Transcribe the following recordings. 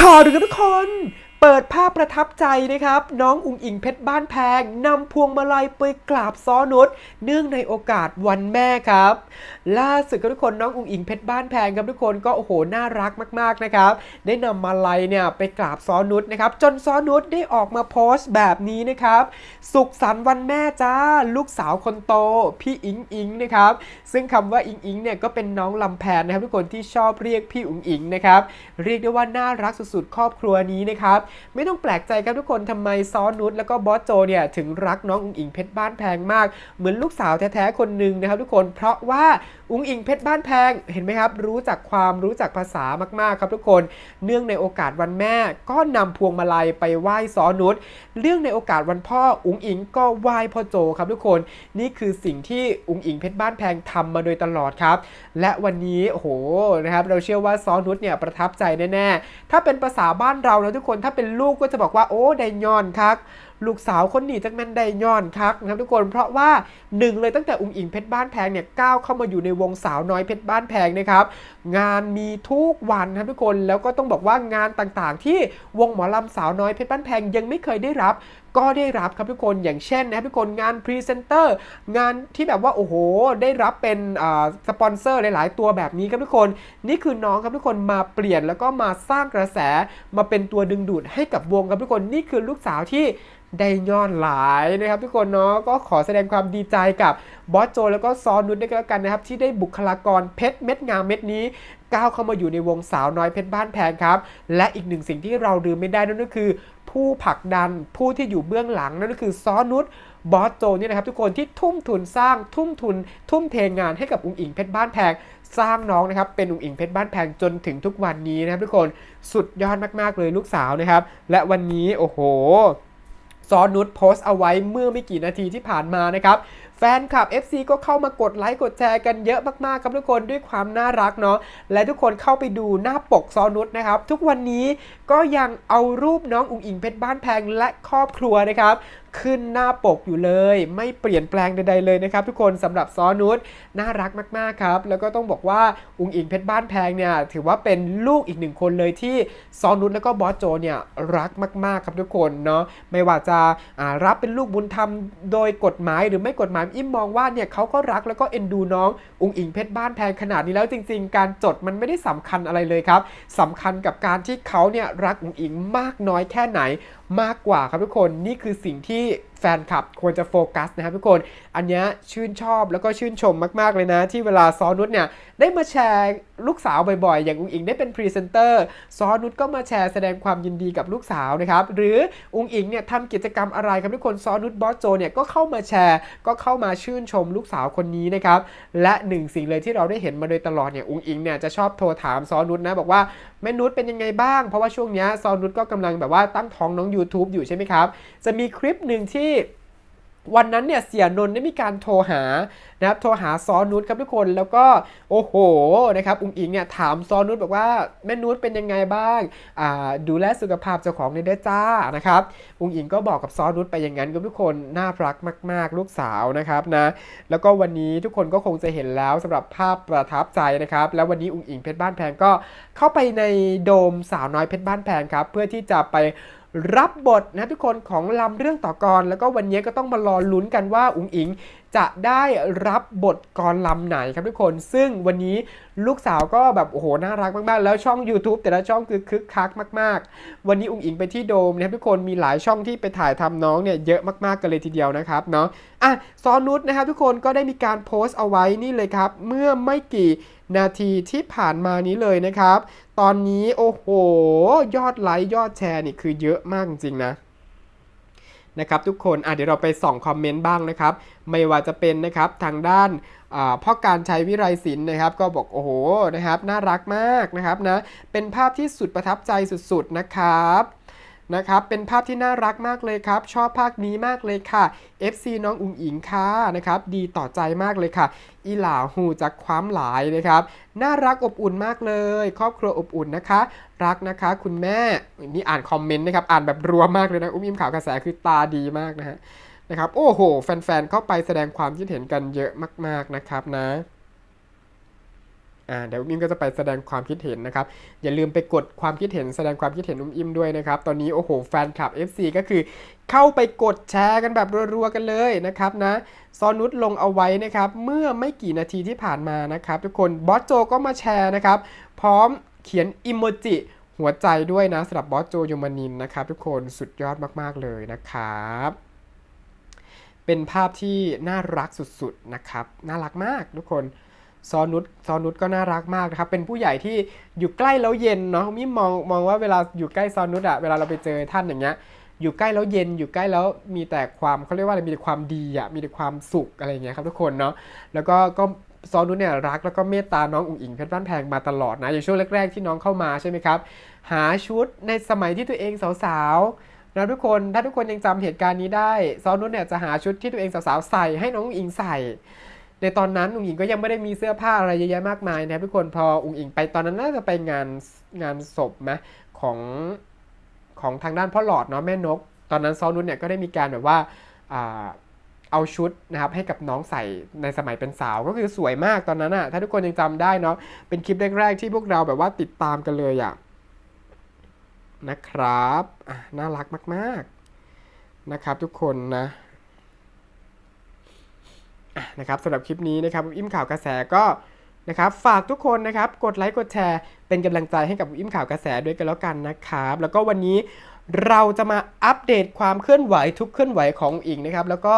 ขอดูกันทุกคน เปิดภาพประทับใจนะครับ น้องอุงอิงเพชรบ้านแพงนำพวงมาลัยไปกราบซ้อนุชเนื่องในโอกาสวันแม่ครับ ล่าสุดครับทุกคนน้องอุงอิงเพชรบ้านแพงครับทุกคนก็โอ้โหน่ารักมากๆนะครับ ได้นำมาลัยเนี่ยไปกราบซ้อนุชนะครับ จนซ้อนุชได้ออกมาโพสต์แบบนี้นะครับ สุขสันต์วันแม่จ้าลูกสาวคนโต พี่อิงอิงนะครับ ซึ่งคำว่าอิงอิงเนี่ยก็เป็นน้องลำแพนนะครับ ทุกคนที่ชอบเรียกพี่อุงอิงนะครับเรียกได้ว่าน่ารักสุดๆครอบครัวนี้นะครับไม่ต้องแปลกใจครับทุกคนทำไมซ้อนุชแล้วก็บอสโจเนี่ยถึงรักน้องอุ๋งอิงเพชรบ้านแพงมาก เหมือนลูกสาวแท้ๆคนหนึ่งนะครับทุกคนเพราะว่าอุ๋งอิงเพชรบ้านแพงเห็นไหมครับ รู้จักความรู้จักภาษามากๆครับทุกคน เนื่องในโอกาสวันแม่ ก็นำพวงมาลัยไปไหว้ซ้อนุชเรื่องในโอกาสวันพ่ออุ๋งอิงก็ไหว้พ่อโจครับทุกคน นี่คือสิ่งที่อุ๋งอิงเพชรบ้านแพงทำมาโดยตลอดครับ และวันนี้โอ้โหนะครับเราเชื่อว่าซ้อนุชเนี่ยประทับใจแน่ๆถ้าเป็นภาษาบ้านเรานะทุกคนถ้าเป็นลูกก็จะบอกว่าโอ้ไดยอนครับ ลูกสาวคนนี้จักแม่นไดยอนครับนะครับทุกคนเพราะว่าหนึ่งเลยตั้งแต่อุ๋งอิงเพชรบ้านแพงเนี่ยก้าวเข้ามาอยู่ในวงสาวน้อยเพชรบ้านแพงนะครับงานมีทุกวันครับทุกคนแล้วก็ต้องบอกว่างานต่างๆ ที่วงหมอลำสาวน้อยเพชรบ้านแพงยังไม่เคยได้รับก็ได้รับครับทุกคนอย่างเช่นนะครับทุกคนงานพรีเซนเตอร์งานที่แบบว่าโอ้โห ได้รับเป็นสปอนเซอร์หลาย ๆ ตัวแบบนี้ครับทุกคน นี่คือน้องครับทุกคนมาเปลี่ยนแล้วก็มาสร้างกระแสมาเป็นตัวดึงดูดให้กับวงครับทุกคนนี่คือลูกสาวที่ได้ย้อนหลายนะครับทุกคนเนาะก็ขอแสดงความดีใจกับบอสโจแล้วก็ซอนนุชด้วยกันแล้วกันนะครับ ที่ได้บุคลากรเพชรเม็ดงามเม็ดนี้ก้าวเข้ามาอยู่ในวงสาวน้อยเพชรบ้านแพงครับ และอีกหนึ่งสิ่งที่เราลืมไม่ได้นั่นก็คือ ผู้ผลักดันผู้ที่อยู่เบื้องหลังนั่นก็คือซอนุชบอสโจเนี่ยนะครับทุกคนที่ทุ่มทุนสร้างทุ่มทุน ทุ่มเทงานให้กับอุ๋งอิงเพชรบ้านแพงสร้างน้องนะครับเป็นอุ๋งอิงเพชรบ้านแพงจนถึงทุกวันนี้นะครับทุกคนสุดยอดมากๆเลยลูกสาวนะครับ และวันนี้โอ้โห ซอนุชโพสต์เอาไว้เมื่อไม่กี่นาทีที่ผ่านมานะครับ แฟนคลับ FC ก็เข้ามากดไลค์กดแชร์กันเยอะมากๆครับทุกคนด้วยความน่ารักเนาะและทุกคนเข้าไปดูหน้าปกซอนุชนะครับ ทุกวันนี้ก็ยังเอารูปน้องอุ๋งอิงเพชรบ้านแพงและครอบครัวนะครับขึ้นหน้าปกอยู่เลย ไม่เปลี่ยนแปลงใดๆเลยนะครับ ทุกคนสำหรับซอนุชน่ารักมากๆครับ แล้วก็ต้องบอกว่าอุ๋งอิงเพชรบ้านแพงเนี่ยถือว่าเป็นลูกอีกหนึ่งคนเลยที่ซอนุชแล้วก็บอสโจเนี่ยรักมากๆครับทุกคนเนาะไม่ว่าจะารับเป็นลูกบุญธรรมโดยกฎหมายหรือไม่กฎหมายอิ่มมองว่าเนี่ยเขาก็รักแล้วก็เอ็นดูน้อง อุงอิงเพชรบ้านแพงขนาดนี้แล้วจริง ๆ การจดมันไม่ได้สำคัญอะไรเลยครับสำคัญกับการที่เขาเนี่ยรักอุงอิงมากน้อยแค่ไหนมากกว่าครับทุกคนนี่คือสิ่งที่แฟนคลับควรจะโฟกัสนะครับทุกคน อันนี้ชื่นชอบแล้วก็ชื่นชมมาก ๆ เลยนะ ที่เวลาซอนุชเนี่ยได้มาแชร์ลูกสาวบ่อยๆ อย่างอุงอิงได้เป็นพรีเซนเตอร์ซอนุชก็มาแชร์แสดงความยินดีกับลูกสาวนะครับ หรืออุงอิงเนี่ยทำกิจกรรมอะไรครับทุกคนซอนุชบอสโจเนี่ยก็เข้ามาแชร์ ก็เข้ามาชื่นชมลูกสาวคนนี้นะครับ และหนึ่งสิ่งเลยที่เราได้เห็นมาโดยตลอดเนี่ยอุงอิงเนี่ยจะชอบโทรถามซอนุชนะบอกว่าแม่นุชเป็นยังไงบ้าง เพราะว่าช่วงเนี้ยซอนุชก็กำลังแบบว่าตั้งท้องน้อง YouTube อยู่ใช่ไหมครับจะมีคลิปหนึ่งที่วันนั้นเนี่ยเสียนนท์ได้มีการโทรหานะครับโทรหาซอนุชครับทุกคนแล้วก็โอ้โหนะครับอุ๋งอิงเนี่ยถามซอนุชบอกว่าแม่นุชเป็นยังไงบ้างอ่าดูแลสุขภาพเจ้าของในเด้จ้านะครับอุ๋งอิงก็บอกกับซอนุชไปอย่างนั้นกับทุกคนน่ารักมาก ๆ ลูกสาวนะครับนะแล้วก็วันนี้ทุกคนก็คงจะเห็นแล้วสำหรับภาพประทับใจนะครับแล้ววันนี้อุ๋งอิงเพชรบ้านแพงก็เข้าไปในโดมสาวน้อยเพชรบ้านแพงครับเพื่อที่จะไป รับบทนะทุกคนของลำเรื่องต่อกร แล้วก็วันนี้ก็ต้องมารอลุ้นกันว่าอุ๋งอิงจะได้รับบทกรลำไหนครับทุกคน ซึ่งวันนี้ลูกสาวก็แบบ โอ้โห น่ารักมาก ๆ แล้วช่อง YouTube แต่ละช่องคือคึกคักมาก ๆ วันนี้อุ๋งอิงไปที่โดมนะครับทุกคนมีหลายช่องที่ไปถ่ายทำน้องเนี่ยเยอะมากๆกันเลยทีเดียวนะครับเนาะอะซอนุชนะครับทุกคนก็ได้มีการโพสต์เอาไว้นี่เลยครับ เมื่อไม่กี่นาทีที่ผ่านมานี้เลยนะครับ ตอนนี้โอ้โห ยอดไลค์ยอดแชร์นี่คือเยอะมากจริงๆนะ นะครับทุกคนอะเดี๋ยวเราไปส่องคอมเมนต์บ้างนะครับ ไม่ว่าจะเป็นนะครับทางด้านพ่อการชัยวิไรศิลป์นะครับ ก็บอกโอ้โหนะครับน่ารักมากนะครับนะเป็นภาพที่สุดประทับใจสุดๆนะครับ นะครับ เป็นภาพที่น่ารักมากเลยครับ ชอบภาคนี้มากเลยค่ะ FC น้องอุ๋งอิงค่ะนะครับ ดีต่อใจมากเลยค่ะ อีหล่าหูจากความหลายนะครับ น่ารักอบอุ่นมากเลย ครอบครัวอบอุ่นนะคะ รักนะคะ คุณแม่ นี่อ่านคอมเมนต์นะครับ อ่านแบบรัวมากเลยนะ อุ้มอิมข่าวกระแสคือตาดีมากนะฮะ นะครับ โอ้โห แฟนๆ เข้าไปแสดงความคิดเห็นกันเยอะมาก ๆ นะครับนะ อ่าเดี๋ยวอุ้มอิมก็จะไปแสดงความคิดเห็นนะครับ อย่าลืมไปกดความคิดเห็นแสดงความคิดเห็นอุ้มอิมด้วยนะครับ ตอนนี้โอ้โหแฟนคลับ FC ก็คือเข้าไปกดแชร์กันแบบรัวๆกันเลยนะครับนะซอนุชลงเอาไว้นะครับเมื่อไม่กี่นาทีที่ผ่านมานะครับทุกคนบอสโจก็มาแชร์นะครับพร้อมเขียนอิโมจิหัวใจด้วยนะสำหรับบอสโจยมานินนะครับ ทุกคนสุดยอดมากๆเลยนะครับเป็นภาพที่น่ารักสุดๆนะครับ น่ารักมากทุกคน ซอนุชซอนุชก็น่ารักมากนะครับ เป็นผู้ใหญ่ที่อยู่ใกล้แล้วเย็นเนาะมิมองมองว่าเวลาอยู่ใกล้ซอนุชอะเวลาเราไปเจอท่านอย่างเงี้ย อยู่ใกล้แล้วเย็น อยู่ใกล้แล้วมีแต่ความเขาเรียกว่าอะไร มีแต่ความดีอะมีแต่ความสุขอะไรเงี้ยครับทุกคนเนาะ แล้วก็ก็ซอนุชเนี่ยรักแล้วก็เมตตาน้องอุ๋งอิงเพชรบ้านแพงมาตลอดนะ อย่างช่วงแรกๆที่น้องเข้ามาใช่ไหมครับ หาชุดในสมัยที่ตัวเองสาวๆนะทุกคน ถ้าทุกคนยังจำเหตุการณ์นี้ได้ ซอนุชเนี่ยจะหาชุดที่ตัวเองสาวๆใส่ให้น้องอุ๋งอิงใส่ ในตอนนั้นอุ๋งอิงก็ยังไม่ได้มีเสื้อผ้าอะไรเยอะแยะมากมายนะครับทุกคนพออุ๋งอิงไปตอนนั้นน่าจะไปงานงานศพไหมของของทางด้านพ่อหลอดเนาะแม่นก ตอนนั้นซอนุชเนี่ยก็ได้มีการแบบว่าเอาชุดนะครับให้กับน้องใส่ในสมัยเป็นสาวก็คือสวยมากตอนนั้นอะถ้าทุกคนยังจำได้เนาะเป็นคลิปแรกๆที่พวกเราแบบว่าติดตามกันเลยอะนะครับน่ารักมาก ๆ นะครับทุกคนนะ นะครับสำหรับคลิปนี้นะครับอิ่มข่าวกระแสก็นะครับฝากทุกคนนะครับกดไลค์กดแชร์เป็นกำลังใจให้กับอิ่มข่าวกระแสด้วยกันแล้วกันนะครับ แล้วก็วันนี้เราจะมาอัปเดตความเคลื่อนไหวทุกเคลื่อนไหวของอิงนะครับ แล้วก็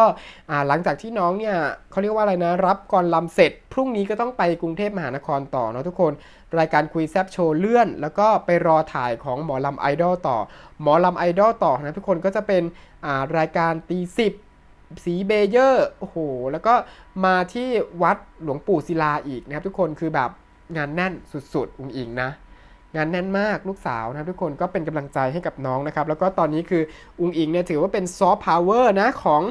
หลังจากที่น้องเนี่ยเขาเรียกว่าอะไรนะ รับกรลำเสร็จ พรุ่งนี้ก็ต้องไปกรุงเทพมหานครต่อเนาะทุกคน รายการคุยแซบโชว์เลื่อน แล้วก็ไปรอถ่ายของหมอลำไอดอลต่อ หมอลำไอดอลต่อนะทุกคนก็จะเป็นรายการตีสิบ สีเบเยอร์โอ้โหแล้วก็มาที่วัดหลวงปู่ศิลาอีกนะครับ ทุกคนคือแบบงานแน่นสุดๆอุ๋งอิงนะงานแน่นมากลูกสาวนะทุกคนก็เป็นกำลังใจให้กับน้องนะครับ แล้วก็ตอนนี้คืออุ๋งอิงเนี่ยถือว่าเป็นซอฟต์พาวเวอร์นะของ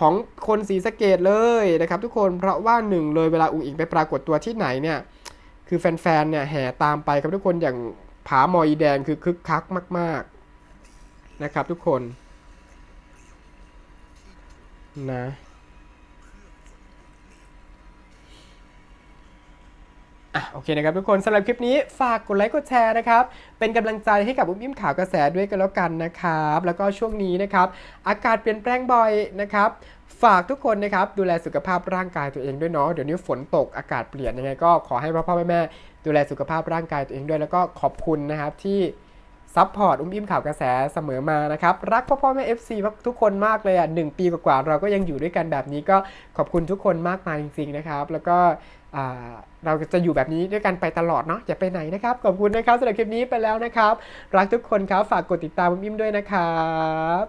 ของคนสีสะเกตเลยนะครับ ทุกคนเพราะว่าหนึ่งเลยเวลาอุ๋งอิงไปปรากฏตัวที่ไหนเนี่ยคือแฟนๆเนี่ยแห่ตามไปครับทุกคนอย่างผาหมอยแดงคือคึกคักมาก ๆ นะครับทุกคน นะ อะ โอเคนะครับทุกคนสำหรับคลิปนี้ฝากกดไลค์กดแชร์นะครับ เป็นกำลังใจให้กับอุ้มอิ่มข่าวกระแสด้วยกันแล้วกันนะครับ แล้วก็ช่วงนี้นะครับ อากาศเปลี่ยนแปลงบ่อยนะครับฝากทุกคนนะครับดูแลสุขภาพร่างกายตัวเองด้วยเนาะเดี๋ยวนี้ฝนตกอากาศเปลี่ยนยังไงก็ขอให้พ่อพ่อแม่แม่ดูแลสุขภาพร่างกายตัวเองด้วยแล้วก็ขอบคุณนะครับที่ ซัพพอร์ตอุ้มอิ่มข่าวกระแสเสมอมานะครับ รักพ่อพ่อแม่ FC ทุกคนมากเลยอะหนึ่งปีกว่าๆเราก็ยังอยู่ด้วยกันแบบนี้ก็ขอบคุณทุกคนมากมายจริงๆนะครับ แล้วก็เราจะอยู่แบบนี้ด้วยกันไปตลอดเนาะอย่าไปไหนนะครับ ขอบคุณนะครับสำหรับคลิปนี้ไปแล้วนะครับ รักทุกคนครับฝากกดติดตามอุ้มอิ่มด้วยนะครับ